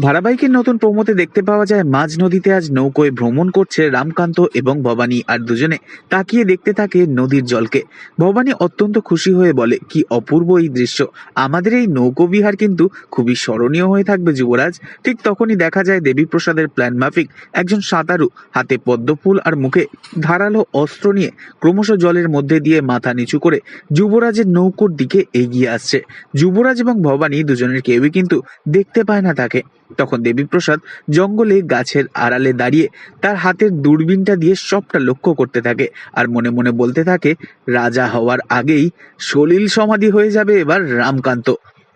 ধারাবাহিকের নতুন প্রমোতে দেখতে পাওয়া যায় মাঝ নদীতে আজ নৌকোয় ভ্রমণ করছে রামকান্ত এবং ভবানী আর দুজনে। তাকিয়ে দেখতে থাকে নদীর জলকে। ভবানী অত্যন্ত খুশি হয়ে বলে, কি অপূর্ব এই দৃশ্য। আমাদের এই নৌকো বিহার কিন্তু খুবই স্মরণীয় হয়ে থাকবে যুবরাজ। ঠিক তখনই দেখা যায় দেবীপ্রসাদের প্ল্যান মাফিক একজন সাঁতারু, হাতে পদ্মফুল আর মুখে ধারালো অস্ত্র নিয়ে ক্রমশ জলের মধ্যে দিয়ে মাথা নিচু করে যুবরাজের নৌকোর দিকে এগিয়ে আসছে। যুবরাজ এবং ভবানী দুজনের কেউই কিন্তু দেখতে পায় না তাকে। তখন দেবীপ্রসাদ জঙ্গলে গাছের আড়ালে দাঁড়িয়ে তার হাতের দূরবীনটা দিয়ে সবটা লক্ষ্য করতে থাকে আর মনে মনে বলতে থাকে, রাজা হওয়ার আগেই সলিল সমাধি হয়ে যাবে এবার রামকান্ত।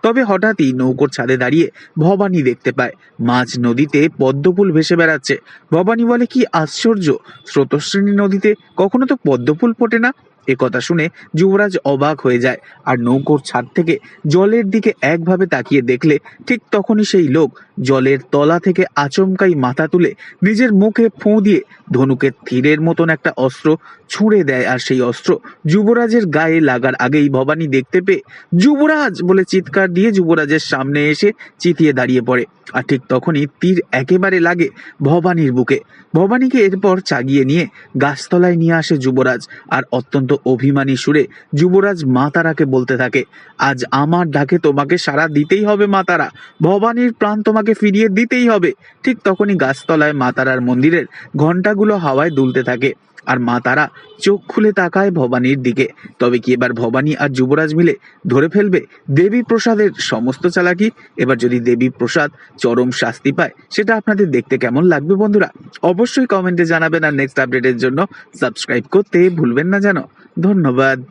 তবে হঠাৎই নৌকোর ছাদে দাঁড়িয়ে ভবানী দেখতে পায়, মাঝ নদীতে পদ্মফুল ভেসে বেড়াচ্ছে। ভবানী বলে, কি আশ্চর্য! স্রোতশ্রেণী নদীতে কখনো তো পদ্মফুল ফোটে না? এ কথা শুনে যুবরাজ অবাক হয়ে যায়, আর নৌকোর ছাদ থেকে জলের দিকে একভাবে তাকিয়ে দেখলে ঠিক তখনই সেই লোক জলের তলা থেকে আচমকাই মাথা তুলে নিজের মুখে ফোঁ দিয়ে ধনুকের তীরের মতন একটা অস্ত্র ছুঁড়ে দেয় আর সেই অস্ত্র যুবরাজের গায়ে লাগার আগেই ভবানী দেখতে পেয়ে যুবরাজ বলে চিৎকার দিয়ে যুবরাজের সামনে এসে চিতিয়ে দাঁড়িয়ে পড়ে। আর ঠিক তখনই তীর একেবারে লাগে ভবানীর বুকে। ভবানীকে এরপর চাগিয়ে নিয়ে গাছতলায় নিয়ে আসে যুবরাজ আর অত্যন্ত অভিমানী সুরে যুবরাজ মা তারাকে বলতে থাকে, আজ আমার ডাকে তোমাকে সাড়া দিতেই হবে মা তারা ভবানীর প্রাণ তোমাকে ফিরিয়ে দিতেই হবে। ঠিক তখনই গাছতলায় মা তারার মন্দিরের ঘন্টাগুলো হাওয়ায় দুলতে থাকে আর মা তারা চোখ খুলে তাকায় ভবানীর দিকে। তবে কি এবার ভবানী আর যুবরাজ মিলে ধরে ফেলবে দেবী প্রসাদের সমস্ত চালাকি? এবার যদি দেবী প্রসাদ চরম শাস্তি পায়, সেটা আপনাদের দেখতে কেমন লাগবে বন্ধুরা? অবশ্যই কমেন্টে জানাবেন আর নেক্সট আপডেটের জন্য সাবস্ক্রাইব করতে ভুলবেন না যেন। ধন্যবাদ।